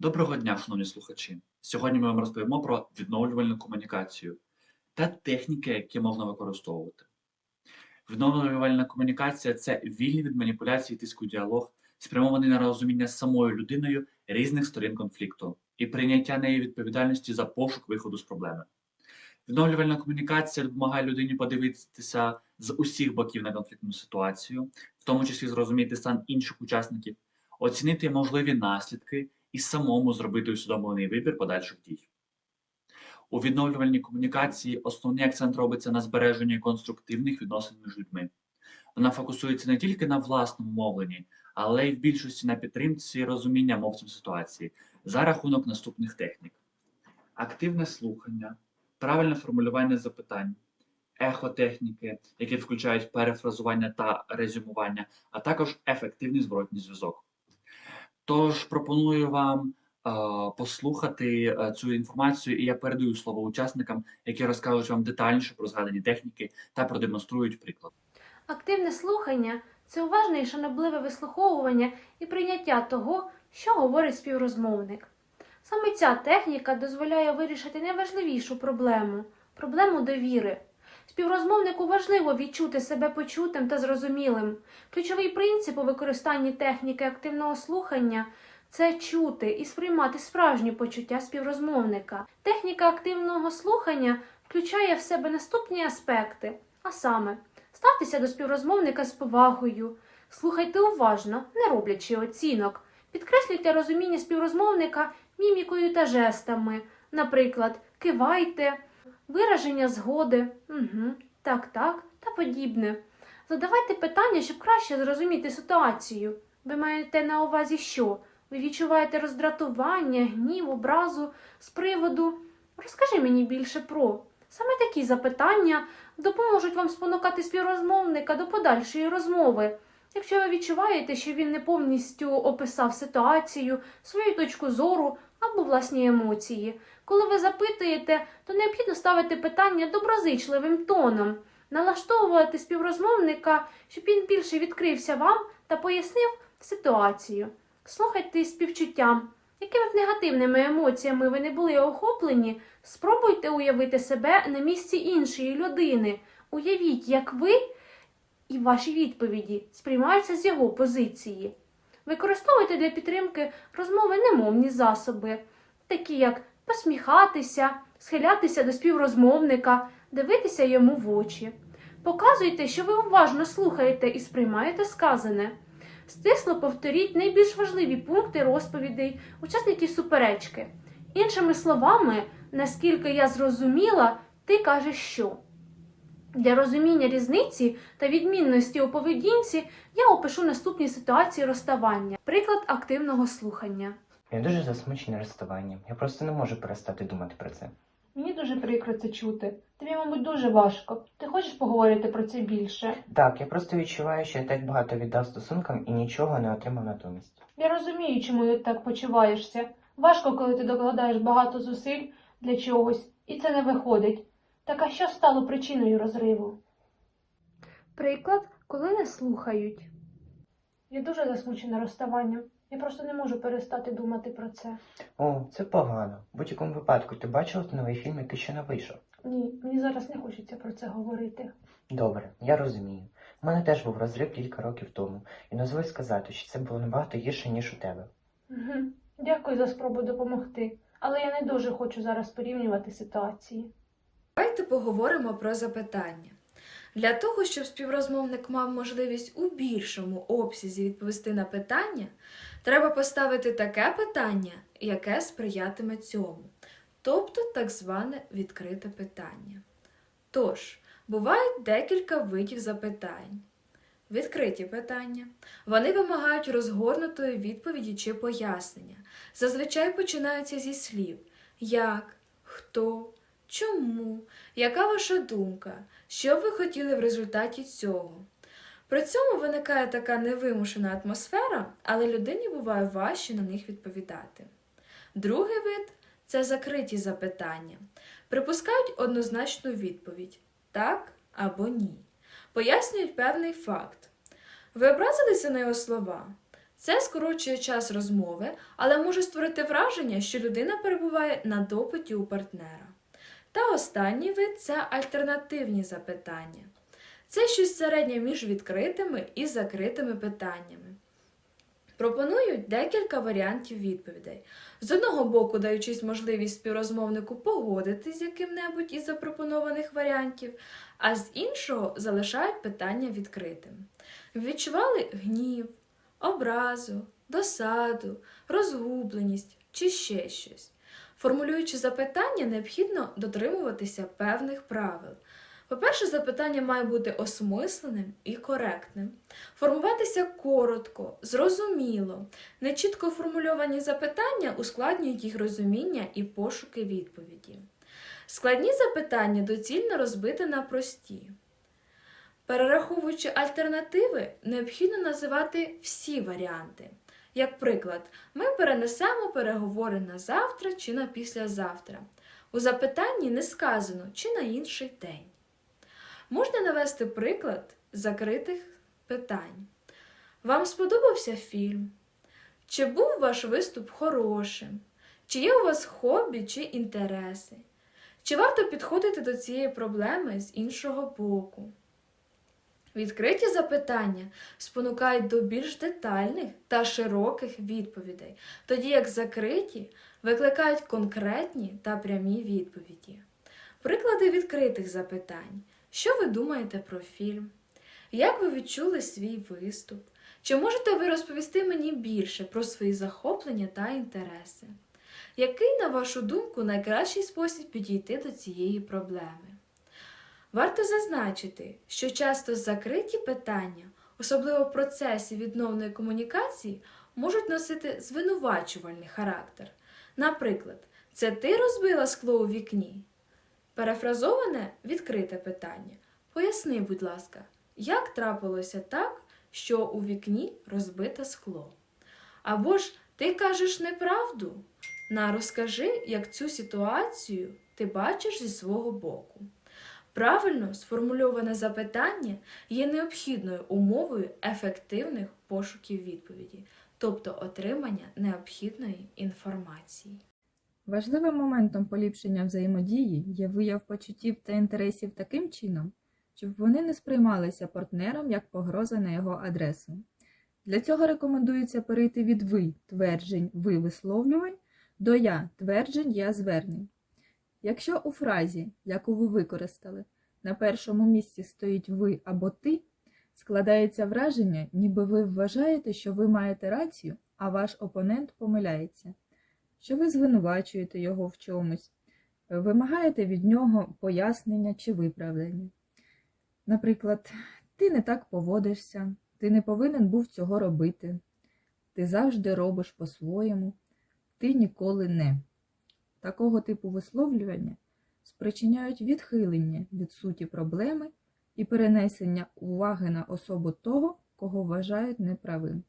Доброго дня, шановні слухачі! Сьогодні ми вам розповімо про відновлювальну комунікацію та техніки, які можна використовувати. Відновлювальна комунікація це вільний від маніпуляцій тиску діалог, спрямований на розуміння самою людиною різних сторін конфлікту і прийняття неї відповідальності за пошук виходу з проблеми. Відновлювальна комунікація допомагає людині подивитися з усіх боків на конфліктну ситуацію, в тому числі зрозуміти стан інших учасників, оцінити можливі наслідки і самому зробити усвідомлений вибір подальших дій. У відновлювальній комунікації основний акцент робиться на збереженні конструктивних відносин між людьми. Вона фокусується не тільки на власному мовленні, але й в більшості на підтримці розуміння мовцем ситуації за рахунок наступних технік: активне слухання, правильне формулювання запитань, ехотехніки, які включають перефразування та резюмування, а також ефективний зворотній зв'язок. Тож пропоную вам е, послухати е, цю інформацію, і я передаю слово учасникам, які розкажуть вам детальніше про згадані техніки та продемонструють приклад. Активне слухання це уважне і шанобливе вислуховування і прийняття того, що говорить співрозмовник. Саме ця техніка дозволяє вирішити найважливішу проблему проблему довіри. Співрозмовнику важливо відчути себе почутим та зрозумілим. Ключовий принцип у використанні техніки активного слухання це чути і сприймати справжні почуття співрозмовника. Техніка активного слухання включає в себе наступні аспекти, а саме ставтеся до співрозмовника з повагою, слухайте уважно, не роблячи оцінок, підкреслюйте розуміння співрозмовника мімікою та жестами, наприклад, кивайте, вираження згоди, угу, так, так та подібне. Задавайте питання, щоб краще зрозуміти ситуацію. Ви маєте на увазі що? Ви відчуваєте роздратування, гнів, образу з приводу. Розкажи мені більше про. Саме такі запитання допоможуть вам спонукати співрозмовника до подальшої розмови. Якщо ви відчуваєте, що він не повністю описав ситуацію, свою точку зору або власні емоції. Коли ви запитуєте, то необхідно ставити питання доброзичливим тоном, налаштовувати співрозмовника, щоб він більше відкрився вам та пояснив ситуацію. Слухайте співчуттям. Якими б негативними емоціями ви не були охоплені, спробуйте уявити себе на місці іншої людини. Уявіть, як ви і ваші відповіді сприймаються з його позиції. Використовуйте для підтримки розмови немовні засоби, такі як посміхатися, схилятися до співрозмовника, дивитися йому в очі. Показуйте, що ви уважно слухаєте і сприймаєте сказане. Стисло повторіть найбільш важливі пункти розповідей учасників суперечки. Іншими словами, наскільки я зрозуміла, ти кажеш що. Для розуміння різниці та відмінності у поведінці я опишу наступні ситуації розставання. Приклад активного слухання. Я дуже засмучений розставанням. Я просто не можу перестати думати про це. Мені дуже прикро це чути. Тобі, мабуть, дуже важко. Ти хочеш поговорити про це більше? Так, я просто відчуваю, що я так багато віддав стосункам і нічого не отримав натомість. Я розумію, чому ти так почуваєшся. Важко, коли ти докладаєш багато зусиль для чогось, і це не виходить. Так а що стало причиною розриву? Приклад, коли не слухають. Я дуже засмучена розставанням. Я просто не можу перестати думати про це. О, це погано. В будь-якому випадку ти бачила новий фільм, який ще не вийшов. Ні, мені зараз не хочеться про це говорити. Добре, я розумію. У мене теж був розрив кілька років тому, і дозволь сказати, що це було набагато гірше, ніж у тебе. Угу. Дякую за спробу допомогти, але я не дуже хочу зараз порівнювати ситуації. Давайте поговоримо про запитання. Для того, щоб співрозмовник мав можливість у більшому обсязі відповісти на питання, треба поставити таке питання, яке сприятиме цьому, тобто так зване відкрите питання. Тож, бувають декілька видів запитань. Відкриті питання. Вони вимагають розгорнутої відповіді чи пояснення. Зазвичай починаються зі слів як, хто, чому, яка ваша думка, що ви хотіли в результаті цього. При цьому виникає така невимушена атмосфера, але людині буває важче на них відповідати. Другий вид це закриті запитання. Припускають однозначну відповідь так або ні. Пояснюють певний факт. Ви образилися на його слова? Це скорочує час розмови, але може створити враження, що людина перебуває на допиті у партнера. Та останній вид це альтернативні запитання. Це щось середнє між відкритими і закритими питаннями. Пропонують декілька варіантів відповідей. З одного боку, даючись можливість співрозмовнику погодитись з яким-небудь із запропонованих варіантів, а з іншого залишають питання відкритим. Відчували гнів, образу, досаду, розгубленість чи ще щось. Формулюючи запитання, необхідно дотримуватися певних правил. По-перше, запитання має бути осмисленим і коректним, формуватися коротко, зрозуміло. Нечітко формульовані запитання ускладнюють їх розуміння і пошуки відповіді. Складні запитання доцільно розбити на прості. Перераховуючи альтернативи, необхідно називати всі варіанти. Як приклад, ми перенесемо переговори на завтра чи на післязавтра. У запитанні не сказано чи на інший день. Можна навести приклад закритих питань. Вам сподобався фільм? Чи був ваш виступ хорошим? Чи є у вас хобі чи інтереси? Чи варто підходити до цієї проблеми з іншого боку? Відкриті запитання спонукають до більш детальних та широких відповідей, тоді як закриті викликають конкретні та прямі відповіді. Приклади відкритих запитань. Що ви думаєте про фільм? Як ви відчули свій виступ? Чи можете ви розповісти мені більше про свої захоплення та інтереси? Який, на вашу думку, найкращий спосіб підійти до цієї проблеми? Варто зазначити, що часто закриті питання, особливо в процесі відновної комунікації, можуть носити звинувачувальний характер. Наприклад, це ти розбила скло у вікні? Перефразоване відкрите питання. Поясни, будь ласка, як трапилося так, що у вікні розбите скло? Або ж ти кажеш неправду? На розкажи, як цю ситуацію ти бачиш зі свого боку. Правильно сформульоване запитання є необхідною умовою ефективних пошуків відповіді, тобто отримання необхідної інформації. Важливим моментом поліпшення взаємодії є вияв почуттів та інтересів таким чином, щоб вони не сприймалися партнером як погроза на його адресу. Для цього рекомендується перейти від ви тверджень ви висловлювань до я тверджень я звернень. Якщо у фразі, яку ви використали, на першому місці стоїть ви або ти, складається враження, ніби ви вважаєте, що ви маєте рацію, а ваш опонент помиляється, що ви звинувачуєте його в чомусь, вимагаєте від нього пояснення чи виправдання. Наприклад, ти не так поводишся, ти не повинен був цього робити, ти завжди робиш по-своєму, ти ніколи не. Такого типу висловлювання спричиняють відхилення від суті проблеми і перенесення уваги на особу того, кого вважають неправим.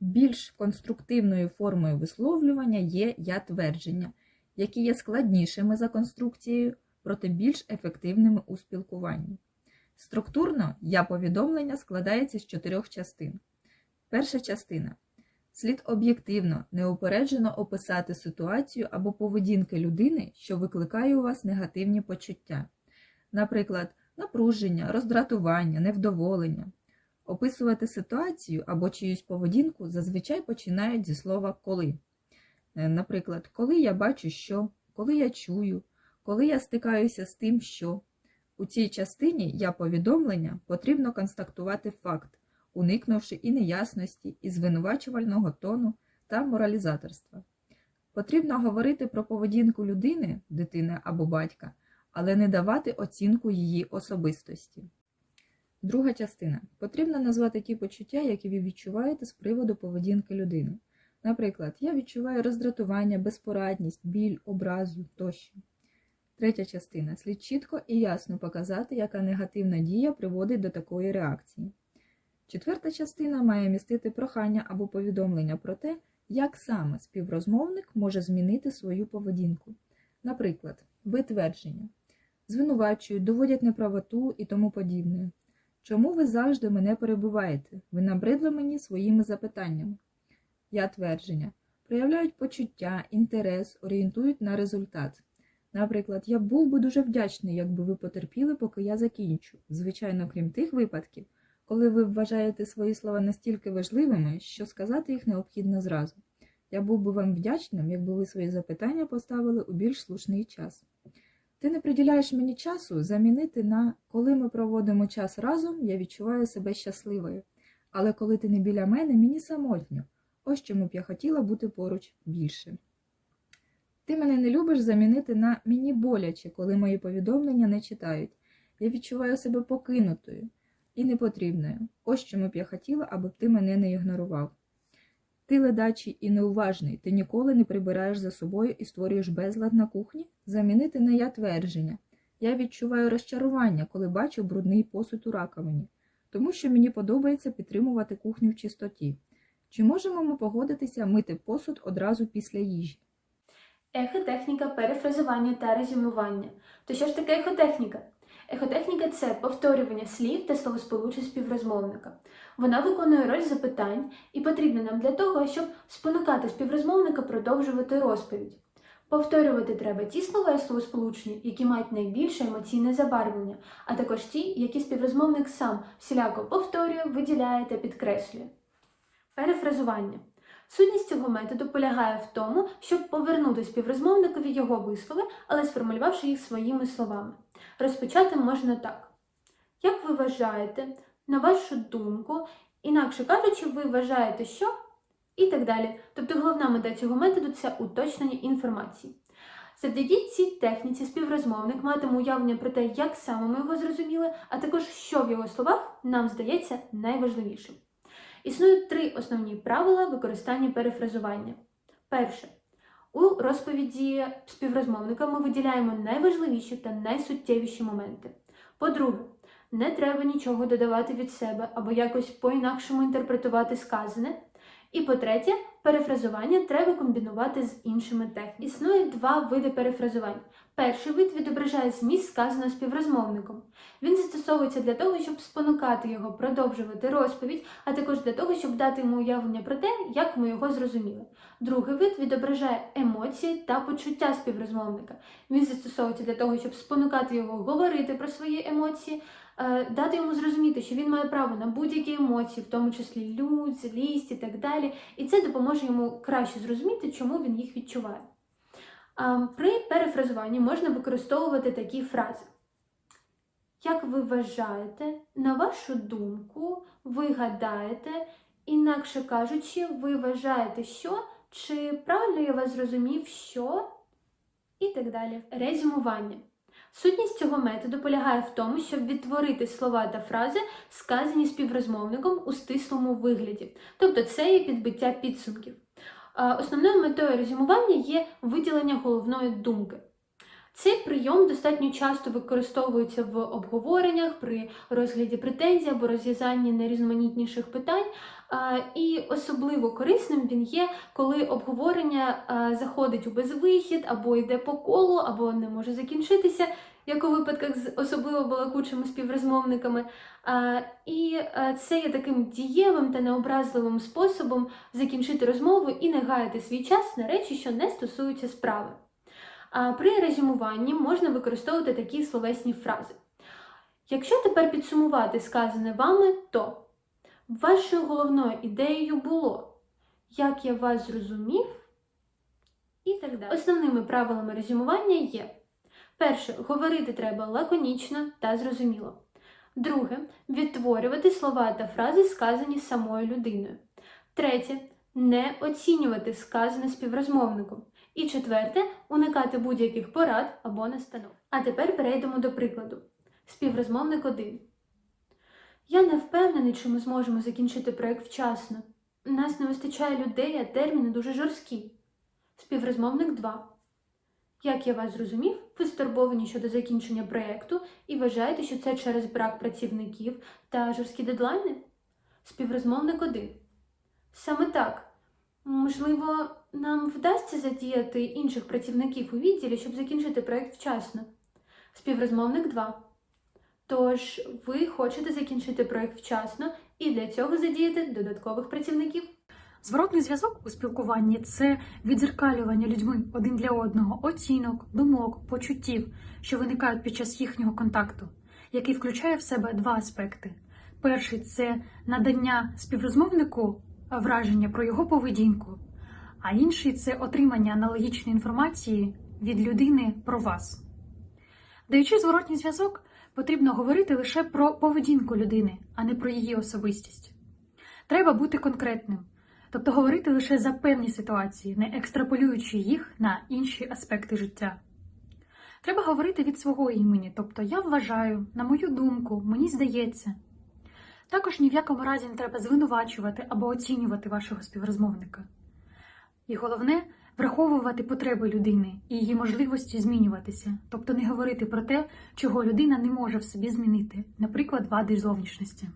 Більш конструктивною формою висловлювання є я-твердження, які є складнішими за конструкцією, проте більш ефективними у спілкуванні. Структурно я-повідомлення складається з чотирьох частин. Перша частина слід об'єктивно, неупереджено описати ситуацію або поведінки людини, що викликає у вас негативні почуття, наприклад, напруження, роздратування, невдоволення. Описувати ситуацію або чиюсь поведінку зазвичай починають зі слова коли. Е, Наприклад, коли я бачу що, коли я чую, коли я стикаюся з тим, що. У цій частині я повідомлення потрібно констатувати факт, уникнувши і неясності, і звинувачувального тону та моралізаторства. Потрібно говорити про поведінку людини, дитини або батька, але не давати оцінку її особистості. Друга частина. Потрібно назвати ті почуття, які ви відчуваєте з приводу поведінки людини. Наприклад, я відчуваю роздратування, безпорадність, біль, образу тощо. Третя частина. Слід чітко і ясно показати, яка негативна дія приводить до такої реакції. Четверта частина має містити прохання або повідомлення про те, як саме співрозмовник може змінити свою поведінку. Наприклад, витвердження, звинувачують, доводять неправоту і тому подібне. Чому ви завжди мене перебуваєте? Ви набридли мені своїми запитаннями. я твердження, проявляють почуття, інтерес, орієнтують на результат. Наприклад, я був би дуже вдячний, якби ви потерпіли, поки я закінчу. Звичайно, крім тих випадків, коли ви вважаєте свої слова настільки важливими, що сказати їх необхідно зразу. Я був би вам вдячним, якби ви свої запитання поставили у більш слушний час. Ти не приділяєш мені часу замінити на коли ми проводимо час разом, я відчуваю себе щасливою. Але коли ти не біля мене, мені самотньо. Ось чому б я хотіла бути поруч більше. Ти мене не любиш замінити на мені боляче, коли мої повідомлення не читають. Я відчуваю себе покинутою і непотрібною. Ось чому б я хотіла, аби ти мене не ігнорував. Ти ледачий і неуважний, ти ніколи не прибираєш за собою і створюєш безлад на кухні? Замінити на я твердження. Я відчуваю розчарування, коли бачу брудний посуд у раковині, тому що мені подобається підтримувати кухню в чистоті. Чи можемо ми погодитися мити посуд одразу після їжі? Ехотехніка перефразування та резюмування. То що ж таке ехотехніка? Ехотехніка це повторювання слів та словосполучень співрозмовника. Вона виконує роль запитань і потрібна нам для того, щоб спонукати співрозмовника продовжувати розповідь. Повторювати треба ті слова і словосполучення, які мають найбільше емоційне забарвлення, а також ті, які співрозмовник сам всіляко повторює, виділяє та підкреслює. Перефразування. Сутність цього методу полягає в тому, щоб повернути співрозмовникові його вислови, але сформулювавши їх своїми словами. Розпочати можна так. Як ви вважаєте, на вашу думку, інакше кажучи, ви вважаєте, що? І так далі. Тобто головна мета цього методу це уточнення інформації. Завдяки цій техніці співрозмовник матиме уявлення про те, як саме ми його зрозуміли, а також що в його словах нам здається найважливішим. Існують три основні правила використання перефразування. Перше. У розповіді співрозмовника ми виділяємо найважливіші та найсуттєвіші моменти. По-друге, не треба нічого додавати від себе або якось по-інакшому інтерпретувати сказане. І по-третє, перефразування треба комбінувати з іншими техніками. Існує два види перефразувань. Перший вид відображає зміст сказаного співрозмовником. Він застосовується для того, щоб спонукати його продовжувати розповідь, а також для того, щоб дати йому уявлення про те, як ми його зрозуміли. Другий вид відображає емоції та почуття співрозмовника. Він застосовується для того, щоб спонукати його говорити про свої емоції, е, дати йому зрозуміти, що він має право на будь-які емоції, в тому числі лють, злість і так далі. І це допоможе йому краще зрозуміти, чому він їх відчуває. При перефразуванні можна використовувати такі фрази. Як ви вважаєте, на вашу думку, ви гадаєте, інакше кажучи, ви вважаєте, що, чи правильно я вас зрозумів, що, і так далі. Резюмування. Сутність цього методу полягає в тому, щоб відтворити слова та фрази, сказані співрозмовником у стислому вигляді. Тобто це є підбиття підсумків. Основною метою резюмування є виділення головної думки. Цей прийом достатньо часто використовується в обговореннях при розгляді претензій або розв'язанні найрізноманітніших питань. І особливо корисним він є, коли обговорення заходить у безвихід, або йде по колу, або не може закінчитися, як у випадках з особливо балакучими співрозмовниками. І це є таким дієвим та необразливим способом закінчити розмову і не гаяти свій час на речі, що не стосуються справи. При резюмуванні можна використовувати такі словесні фрази. Якщо тепер підсумувати сказане вами, то вашою головною ідеєю було, як я вас зрозумів, і так далі. Основними правилами резюмування є: перше, говорити треба лаконічно та зрозуміло. Друге, відтворювати слова та фрази, сказані самою людиною. Третє, не оцінювати сказане співрозмовником. І четверте, уникати будь-яких порад або настанов. А тепер перейдемо до прикладу. Співрозмовник 1. Я не впевнений, чи ми зможемо закінчити проект вчасно. Нас не вистачає людей, а терміни дуже жорсткі. Співрозмовник 2. Як я вас зрозумів, ви стурбовані щодо закінчення проєкту і вважаєте, що це через брак працівників та жорсткі дедлайни? Співрозмовник 1. Саме так. Можливо, нам вдасться задіяти інших працівників у відділі, щоб закінчити проєкт вчасно. Співрозмовник 2. Тож, ви хочете закінчити проєкт вчасно і для цього задіяти додаткових працівників. Зворотний зв'язок у спілкуванні це відзеркалювання людьми один для одного оцінок, думок, почуттів, що виникають під час їхнього контакту, який включає в себе два аспекти. Перший це надання співрозмовнику враження про його поведінку, а інший це отримання аналогічної інформації від людини про вас. Даючи зворотній зв'язок, потрібно говорити лише про поведінку людини, а не про її особистість. Треба бути конкретним, тобто говорити лише за певні ситуації, не екстраполюючи їх на інші аспекти життя. Треба говорити від свого імені, тобто я вважаю, на мою думку, мені здається. Також ні в якому разі не треба звинувачувати або оцінювати вашого співрозмовника. І головне враховувати потреби людини і її можливості змінюватися, тобто не говорити про те, чого людина не може в собі змінити, наприклад, вади зовнішності.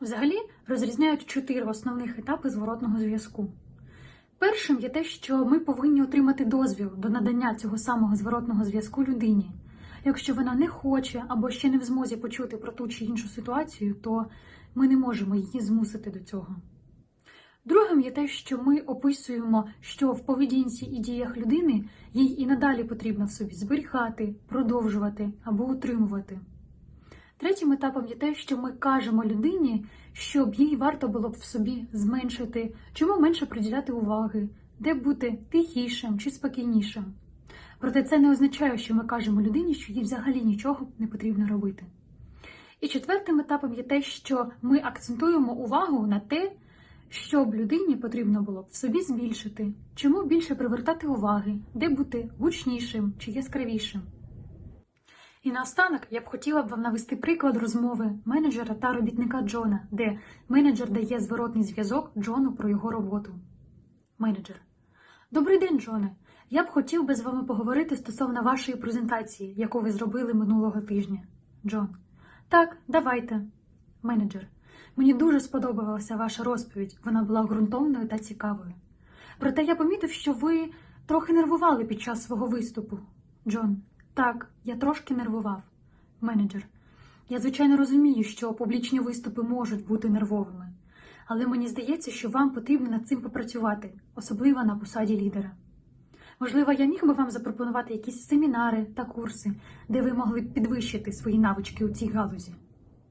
Взагалі розрізняють чотири основних етапи зворотного зв'язку. Першим є те, що ми повинні отримати дозвіл до надання цього самого зворотного зв'язку людині. Якщо вона не хоче або ще не в змозі почути про ту чи іншу ситуацію, то ми не можемо її змусити до цього. Другим є те, що ми описуємо, що в поведінці і діях людини їй і надалі потрібно в собі зберігати, продовжувати або утримувати. Третім етапом є те, що ми кажемо людині, щоб їй варто було б в собі зменшити, чому менше приділяти уваги, де бути тихішим чи спокійнішим. Проте це не означає, що ми кажемо людині, що їй взагалі нічого не потрібно робити. І четвертим етапом є те, що ми акцентуємо увагу на те, щоб людині потрібно було б в собі збільшити, чому більше привертати уваги, де бути гучнішим чи яскравішим. І наостанок я б хотіла б вам навести приклад розмови менеджера та робітника Джона, де менеджер дає зворотний зв'язок Джону про його роботу. Менеджер. Добрий день, Джоне. Я б хотів би з вами поговорити стосовно вашої презентації, яку ви зробили минулого тижня. Джон. Так, давайте. Менеджер. Мені дуже сподобалася ваша розповідь. Вона була ґрунтовною та цікавою. Проте я помітив, що ви трохи нервували під час свого виступу. Джон. Так, я трошки нервував. Менеджер. Я звичайно розумію, що публічні виступи можуть бути нервовими, але мені здається, що вам потрібно над цим попрацювати, особливо на посаді лідера. Можливо, я міг би вам запропонувати якісь семінари та курси, де ви могли б підвищити свої навички у цій галузі.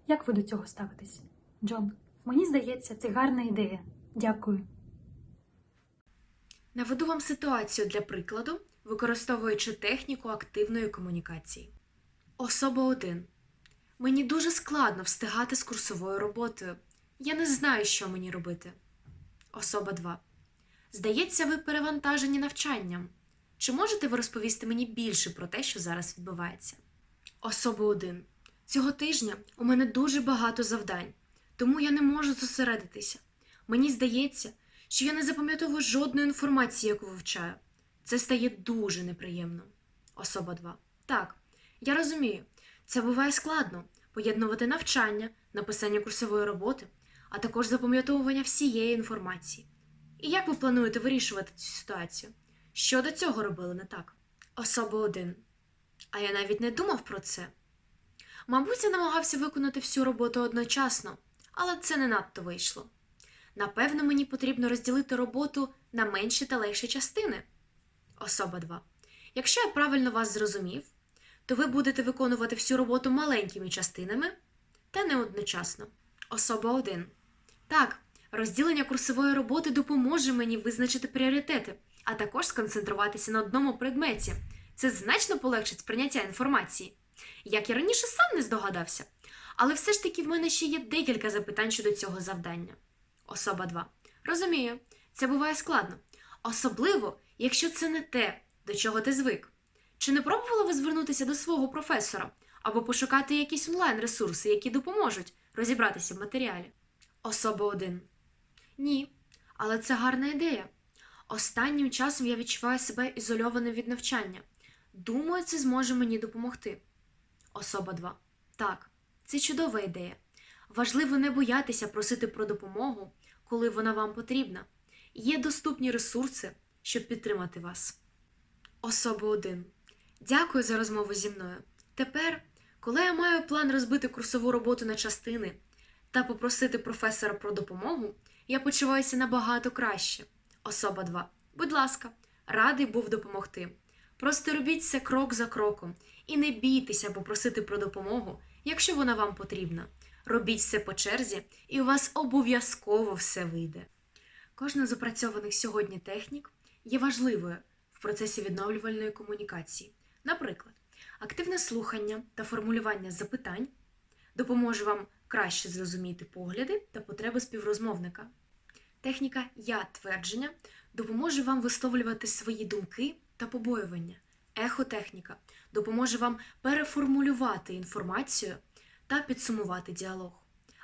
Як ви до цього ставитесь? Джон, мені здається, це гарна ідея. Дякую. Наведу вам ситуацію для прикладу, використовуючи техніку активної комунікації. Особа 1. Мені дуже складно встигати з курсовою роботою. Я не знаю, що мені робити. Особа 2. Здається, ви перевантажені навчанням. Чи можете ви розповісти мені більше про те, що зараз відбувається? Особа 1. Цього тижня у мене дуже багато завдань, тому я не можу зосередитися. Мені здається, що я не запам'ятовую жодної інформації, яку вивчаю. Це стає дуже неприємно. Особа 2. Так, я розумію, це буває складно поєднувати навчання, написання курсової роботи, а також запам'ятовування всієї інформації. І як ви плануєте вирішувати цю ситуацію? Що до цього робили не так? Особа 1. А я навіть не думав про це. Мабуть, я намагався виконати всю роботу одночасно, але це не надто вийшло. Напевно, мені потрібно розділити роботу на менші та легші частини. Особа 2. Якщо я правильно вас зрозумів, то ви будете виконувати всю роботу маленькими частинами та не одночасно. Особа 1. Так, розділення курсової роботи допоможе мені визначити пріоритети, а також сконцентруватися на одному предметі. Це значно полегшить сприйняття інформації. Як я раніше сам не здогадався. Але все ж таки в мене ще є декілька запитань щодо цього завдання. Особа 2. Розумію, це буває складно. Особливо, якщо це не те, до чого ти звик. Чи не пробували ви звернутися до свого професора або пошукати якісь онлайн-ресурси, які допоможуть розібратися в матеріалі? Особа 1. Ні, але це гарна ідея. Останнім часом я відчуваю себе ізольованим від навчання. Думаю, це зможе мені допомогти. Особа 2. Так, це чудова ідея. Важливо не боятися просити про допомогу, коли вона вам потрібна. Є доступні ресурси, щоб підтримати вас. Особа 1. Дякую за розмову зі мною. Тепер, коли я маю план розбити курсову роботу на частини та попросити професора про допомогу, Я почуваюся набагато краще. Особа 2. Будь ласка, радий був допомогти. Просто робіть це крок за кроком і не бійтеся попросити про допомогу, якщо вона вам потрібна. Робіть все по черзі, і у вас обов'язково все вийде. Кожна з опрацьованих сьогодні технік є важливою в процесі відновлювальної комунікації. Наприклад, активне слухання та формулювання запитань допоможе вам краще зрозуміти погляди та потреби співрозмовника. Техніка я твердження допоможе вам висловлювати свої думки та побоювання. Ехотехніка допоможе вам переформулювати інформацію та підсумувати діалог.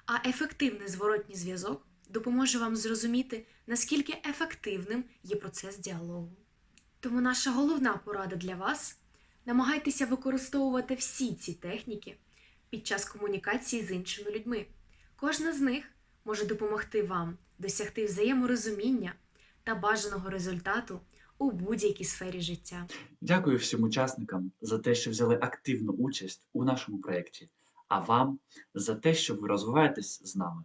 А ефективний зворотній зв'язок допоможе вам зрозуміти, наскільки ефективним є процес діалогу. Тому наша головна порада для вас намагайтеся використовувати всі ці техніки під час комунікації з іншими людьми. Кожна з них може допомогти вам досягти взаєморозуміння та бажаного результату у будь-якій сфері життя. Дякую всім учасникам за те, що взяли активну участь у нашому проєкті, а вам за те, що ви розвиваєтесь з нами.